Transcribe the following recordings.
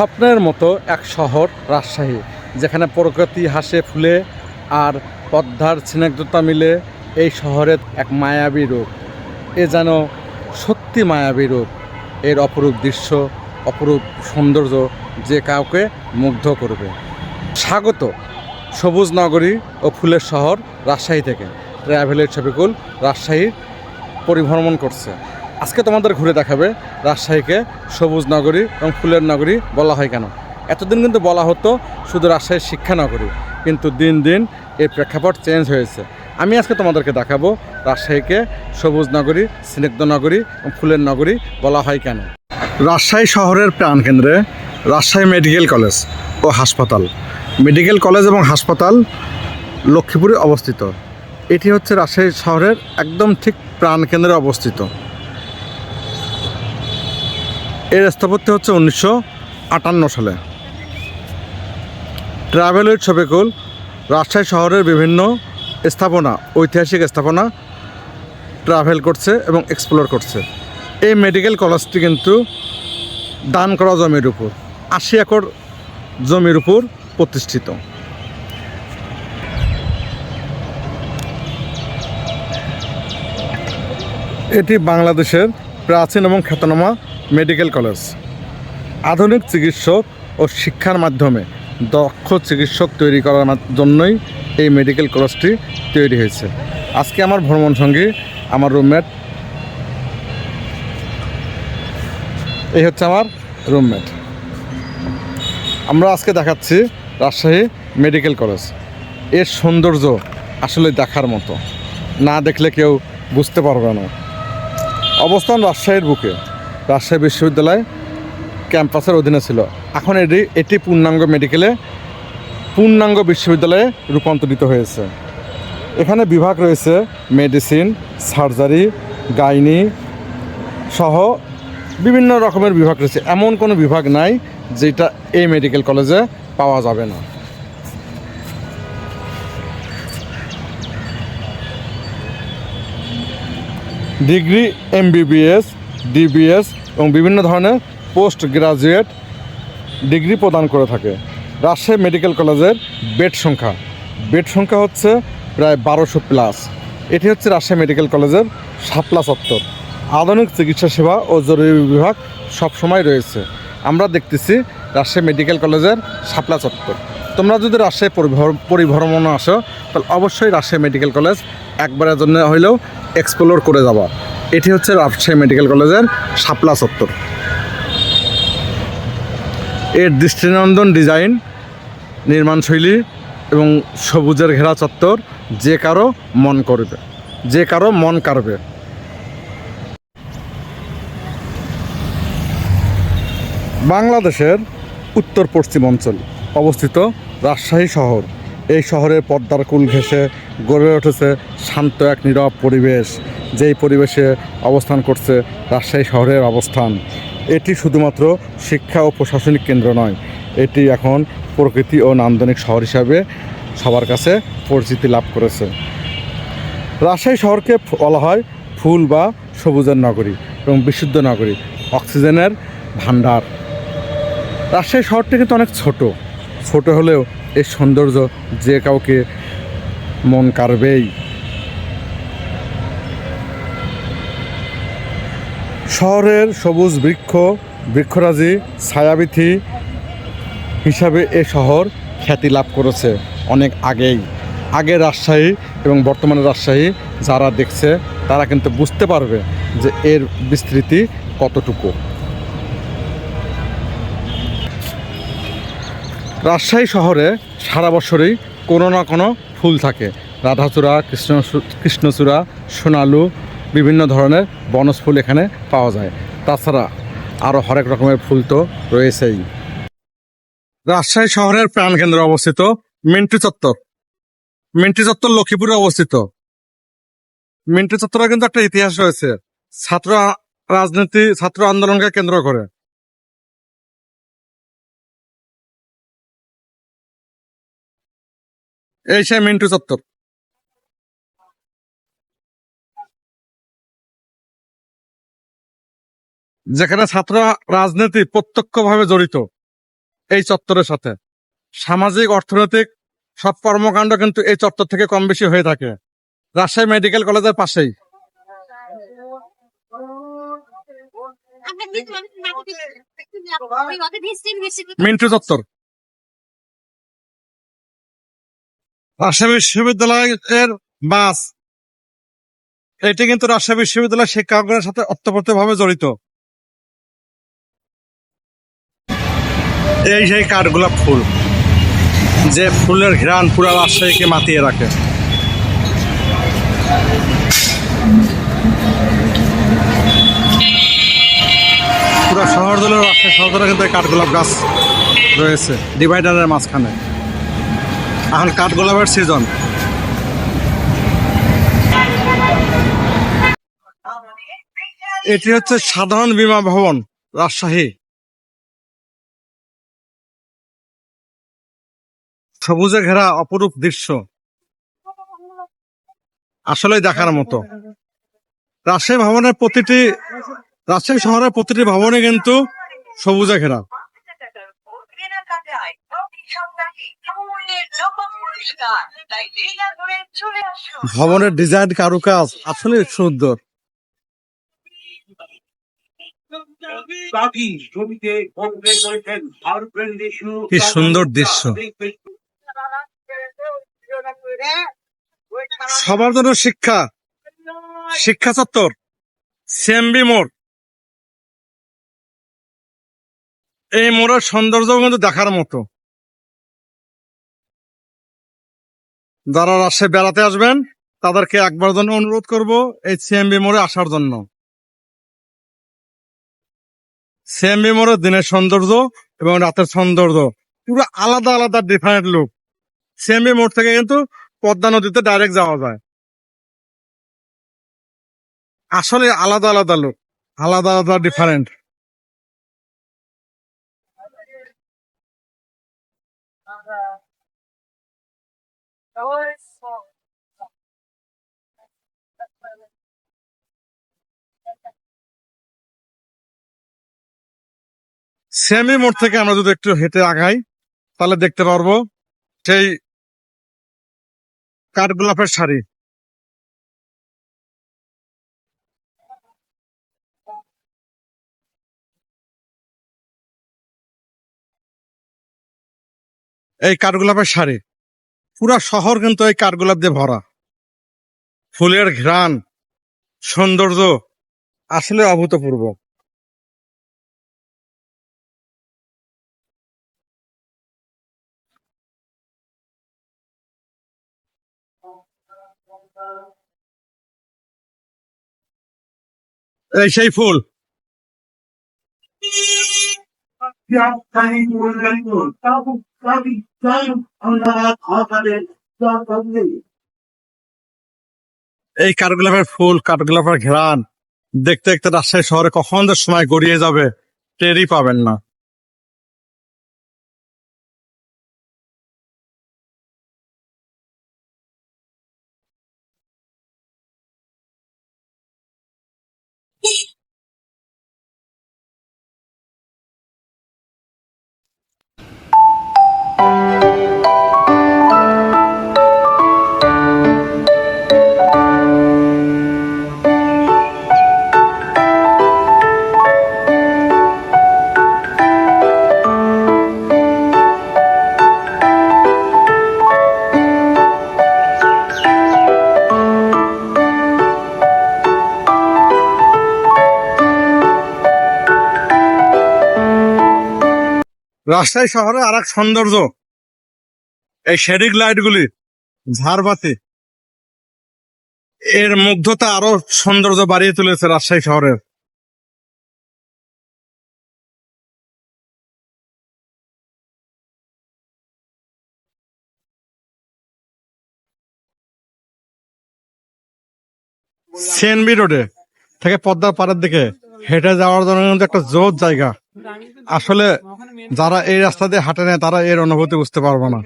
স্বপ্নের মতো এক শহর রাজশাহী, যেখানে প্রকৃতি হাসে ফুলে আর পদ্মার স্নিগ্ধতা মিলে এই শহরের এক মায়াবী রূপ। এ যেন সত্যি মায়াবী রূপ। এর অপরূপ দৃশ্য, অপরূপ সৌন্দর্য যে কাউকে মুগ্ধ করবে। স্বাগত সবুজ নগরী ও ফুলের শহর রাজশাহী থেকে। ট্রাভেলের ছবিকুল রাজশাহীর পরিভ্রমণ করছে। আজকে তোমাদের ঘুরে দেখাবে রাজশাহীকে সবুজ নগরী এবং ফুলের নগরী বলা হয় কেন? এতদিন কিন্তু বলা হতো শুধু রাজশাহীর শিক্ষা নগরী, কিন্তু দিন দিন এই প্রেক্ষাপট চেঞ্জ হয়েছে। আমি আজকে তোমাদেরকে দেখাবো রাজশাহীকে সবুজ নগরী, স্নিগ্ধ নগরী এবং ফুলের নগরী বলা হয় কেন? রাজশাহী শহরের প্রাণকেন্দ্রে রাজশাহী মেডিকেল কলেজ ও হাসপাতাল। মেডিকেল কলেজ এবং হাসপাতাল লক্ষ্মীপুরে অবস্থিত। এটি হচ্ছে রাজশাহী শহরের একদম ঠিক প্রাণকেন্দ্রে অবস্থিত। এর স্থাপত্য হচ্ছে উনিশশো আটান্ন সালে। ট্রাভেলের ছবিকুল রাজশাহী শহরের বিভিন্ন স্থাপনা, ঐতিহাসিক স্থাপনা ট্রাভেল করছে এবং এক্সপ্লোর করছে। এই মেডিকেল কলেজটি কিন্তু দান করা জমির উপর, আশি একর জমির উপর প্রতিষ্ঠিত। এটি বাংলাদেশের প্রাচীন এবং খ্যাতনামা মেডিকেল কলেজ। আধুনিক চিকিৎসক ও শিক্ষার মাধ্যমে দক্ষ চিকিৎসক তৈরি করার জন্যই এই মেডিকেল কলেজটি তৈরি হয়েছে। আজকে আমার ভ্রমণ সঙ্গী, আমার রুমমেট। এই হচ্ছে আমার রুমমেট। আমরা আজকে দেখাচ্ছি রাজশাহী মেডিকেল কলেজ। এর সৌন্দর্য আসলে দেখার মতো। না দেখলে কেউ বুঝতে পারবে না। অবস্থান রাজশাহীর বুকে। রাজশাহী বিশ্ববিদ্যালয় ক্যাম্পাসের অধীনে ছিল। এখন এটি এটি পূর্ণাঙ্গ মেডিকেলে পূর্ণাঙ্গ বিশ্ববিদ্যালয়ে রূপান্তরিত হয়েছে। এখানে বিভাগ রয়েছে মেডিসিন সার্জারি গাইনি সহ বিভিন্ন রকমের বিভাগ রয়েছে। এমন কোনো বিভাগ নাই যেটা এই মেডিকেল কলেজে পাওয়া যাবে না। ডিগ্রি এমবিবিএস ডিবিএস এবং বিভিন্ন ধরনের পোস্ট গ্রাজুয়েট ডিগ্রি প্রদান করে থাকে। রাজশাহী মেডিকেল কলেজের বেড সংখ্যা। বেড সংখ্যা হচ্ছে প্রায় বারোশো প্লাস। এটি হচ্ছে রাজশাহী মেডিকেল কলেজের শাপলা চত্বর। আধুনিক চিকিৎসা সেবা ও জরুরি বিভাগ সবসময় রয়েছে। আমরা দেখতেছি রাজশাহী মেডিকেল কলেজের শাপলা চত্বর। তোমরা যদি রাজশাহী পরিভ্র- পরিভ্রমণে আসো, তাহলে অবশ্যই রাজশাহী মেডিকেল কলেজ একবারের জন্য হইলেও এক্সপ্লোর করে যাবা। এটি হচ্ছে রাজশাহী মেডিকেল কলেজের শাপলা চত্বর। এর দৃষ্টিনন্দন ডিজাইন, নির্মাণশৈলী এবং সবুজের ঘেরা চত্বর যে কারও মন করবে, যে কারও মন কাড়বে। বাংলাদেশের উত্তর পশ্চিম অঞ্চল অবস্থিত রাজশাহী শহর। এই শহরের পদ্মার কুল ঘেঁষে গড়ে উঠেছে শান্ত এক নীরব পরিবেশ। যেই পরিবেশে অবস্থান করছে, রাজশাহী শহরের অবস্থান, এটি শুধুমাত্র শিক্ষা ও প্রশাসনিক কেন্দ্র নয়, এটি এখন প্রকৃতি ও নান্দনিক শহর হিসাবে সবার কাছে পরিচিতি লাভ করেছে। রাজশাহী শহরকে বলা হয় ফুল বা সবুজের নগরী এবং বিশুদ্ধ নগরী, অক্সিজেনের ভাণ্ডার। রাজশাহী শহরটি কিন্তু অনেক ছোট ছোট হলেও এর সৌন্দর্য যে কাউকে মন কাড়বেই। শহরের সবুজ বৃক্ষ, বৃক্ষরাজি ছায়াবিথি হিসাবে এ শহর খ্যাতি লাভ করেছে অনেক আগেই। আগে রাজশাহী এবং বর্তমানে রাজশাহী যারা দেখছে, তারা কিন্তু বুঝতে পারবে যে এর বিস্তৃতি কতটুকু। রাজশাহী শহরে সারা বছরই কোনো না কোনো ফুল থাকে। রাধাচূড়া, কৃষ্ণ কৃষ্ণচূড়া, সোনালু বিভিন্ন ধরনের বনজ ফুল এখানে পাওয়া যায়। তাছাড়া আরও হরেক রকমের ফুল তো রয়েছেই। রাজশাহী শহরের প্রাণকেন্দ্রে অবস্থিত মিন্টু চত্বর। মিন্টু চত্বর লক্ষ্মীপুরে অবস্থিত। মিন্টু চত্বরে কিন্তু একটা ইতিহাস রয়েছে। ছাত্র রাজনীতি, ছাত্র আন্দোলনকে কেন্দ্র করে। এই সেই মিন্টু চত্বর। যেখানে ছাত্র রাজনীতি প্রত্যক্ষভাবে জড়িত এই চত্বরের সাথে। সামাজিক অর্থনৈতিক সব কর্মকাণ্ড কিন্তু এই চত্বর থেকে কম বেশি হয়ে থাকে। রাজশাহী মেডিকেল কলেজের পাশেই। মিন্টু চত্বর। রাজশাহী বিশ্ববিদ্যালয়ের বাস। এটি কিন্তু রাজশাহী বিশ্ববিদ্যালয় শিক্ষকদের সাথে অর্থপ্রতভাবে জড়িত। এই সেই কাঠগোলাপ ফুল, যে ফুলের ঘ্রাণ পুরা রাজশাহীকে মাতিয়ে রাখে। পুরো শহর দলের রাজশাহী শহর কিন্তু কাঠগোলাপ গাছ রয়েছে, ডিভাইডারের মাঝখানে। এখন কাঠগোলাপের সিজন এটি হচ্ছে সাধারণ বীমা ভবন, রাজশাহী। সবুজে ঘেরা অপরূপ দৃশ্য। আসলেই দেখার মতো। রাজশাহী ভবনের প্রতিটি রাজশাহী শহরের প্রতিটি ভবনে কিন্তু সবুজে ঘেরা। ভবনের ডিজাইন কারুকাজ আসলে সুন্দর। কি সুন্দর দৃশ্য। সবার জন্য শিক্ষা। শিক্ষা চত্বর, সিএমবি মোড়। এই মোড়ের সৌন্দর্য কিন্তু দেখার মতো। যারা রাজশাহী বেড়াতে আসবেন, তাদেরকে একবার জন্য অনুরোধ করব এই সিএমবি মোড়ে আসার জন্য। সিএমবি মোড়ের দিনের সৌন্দর্য এবং রাতের সৌন্দর্য, পুরো আলাদা আলাদা ডিফারেন্ট লুক সিএমবি মোড় থেকে কিন্তু পদ্মা নদীতে ডাইরেক্ট যাওয়া যায়। আসলে আলাদা আলাদা লোক, আলাদা আলাদা ডিফারেন্ট সেমি মোড় থেকে আমরা যদি একটু হেঁটে আগাই, তাহলে দেখতে পারব সেই কাঠগোলাপের শাড়ি। এই কাঠগোলাপের শাড়ি। পুরা শহর কিন্তু এই কাঠগোলাপ দিয়ে ভরা। ফুলের ঘ্রাণ, সৌন্দর্য আসলে অভূতপূর্ব। এই সেই ফুল। এই কাঠগোলাপের ফুল, কাঠগোলাপের ঘেরান দেখতে দেখতে রাজশাহী শহরে কখন সময় গড়িয়ে যাবে, টেরই পাবেন না। রাজশাহী শহরে আর এক সৌন্দর্য। এই শেডিং লাইটগুলি ঝাড়বাতি, এর মুগ্ধতা আরও সৌন্দর্য বাড়িয়ে তুলেছে রাজশাহী শহরের। সিএনবি রোডে থেকে পদ্মার পাড়ের দিকে হেঁটে যাওয়ার জন্য একটা জোর জায়গা। আসলে যারা এই রাস্তা দিয়ে হাঁটে না তারা এর অনুভূতি বুঝতে পারব না।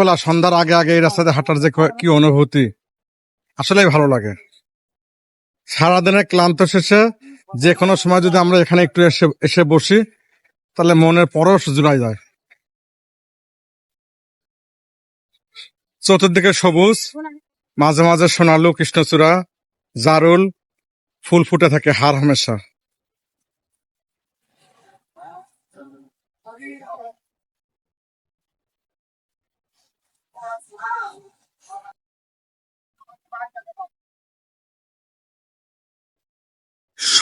বেলা সন্ধ্যার আগে আগে এই রাস্তা দিয়ে হাঁটার যে কি অনুভূতি আসলে ভালো লাগে। সারাদিনের ক্লান্ত শেষে যে কোনো সময় যদি আমরা এখানে একটু এসে এসে বসি, তাহলে মনের পরশ জুড়াই যায়। চতুর্দিকে সবুজ, মাঝে মাঝে সোনালু, কৃষ্ণচূড়া, জারুল, ফুল ফুটে থাকে হার হামেশা।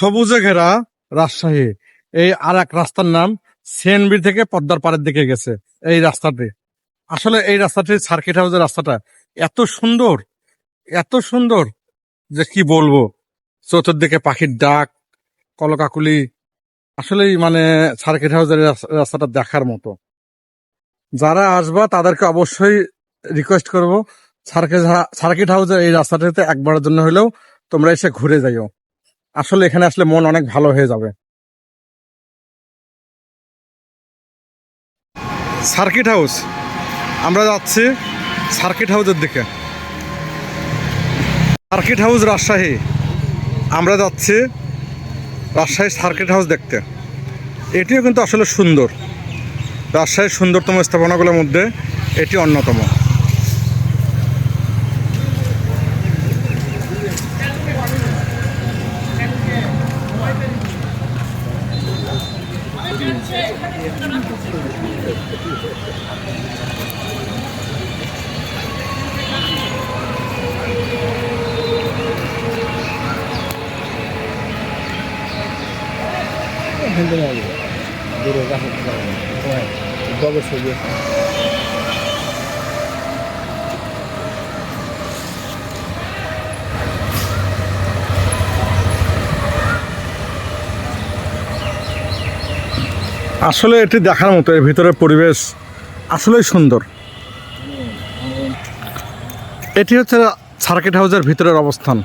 সবুজে ঘেরা রাজশাহী। এই আর এক রাস্তার নাম সিএনবি থেকে পদ্মার পাড়ের দিকে গেছে এই রাস্তাটি। আসলে এই রাস্তাটি সার্কিট হাউসের রাস্তাটা। এত সুন্দর এত সুন্দর যে কি বলব? চতুর্দিকে পাখির ডাক, কলকাকুলি। আসলেই মানে সার্কিট হাউসের রাস- রাস্তাটা দেখার মতো। যারা আসবা তাদেরকে অবশ্যই রিকোয়েস্ট করব। সার্কিট সার্কিট হাউসের এই রাস্তাটাতে একবারের জন্য হলেও তোমরা এসে ঘুরে যাইও। আসলে এখানে আসলে মন অনেক ভালো হয়ে যাবে। Circuit house. আমরা যাচ্ছি সার্কিট হাউসের দিকে। Circuit house Rajshahi. আমরা যাচ্ছি রাজশাহী সার্কিট হাউস দেখতে। এটিও কিন্তু আসলে সুন্দর। রাজশাহীর সুন্দরতম স্থাপনাগুলোর মধ্যে এটি অন্যতম। আসলে এটি দেখার মতো, এর ভিতরের পরিবেশ আসলেই সুন্দর। এটি হচ্ছে সার্কিট হাউসের ভিতরের অবস্থান।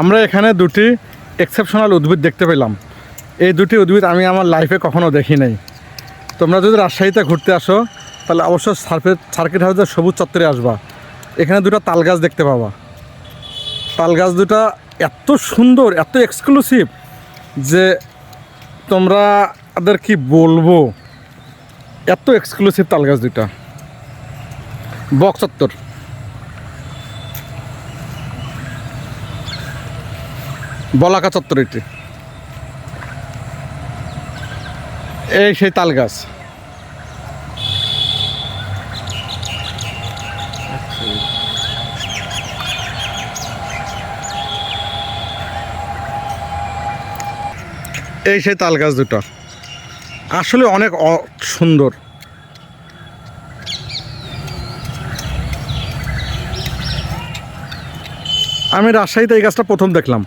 আমরা এখানে দুটি এক্সেপশনাল উদ্ভিদ দেখতে পেলাম। এই দুটি উদ্ভিদ আমি আমার লাইফে কখনো দেখি নাই। তোমরা যদি রাজশাহীতে ঘুরতে আসো, তাহলে অবশ্যই সার্কিট সার্কিট হাউসের সবুজ চত্বরে আসবা। এখানে দুটো তাল গাছ দেখতে পাবা। তাল গাছ দুটা এত সুন্দর, এত এক্সক্লুসিভ যে তোমরা তাদের কি বলব? এত এক্সক্লুসিভ তাল গাছ দুটা। বক চত্বর। বলাকা চত্বর এটি। এই সেই তাল গাছ। এই সেই তাল গাছ দুটো। আসলে অনেক সুন্দর। আমি রাজশাহীতে এই গাছটা প্রথম দেখলাম।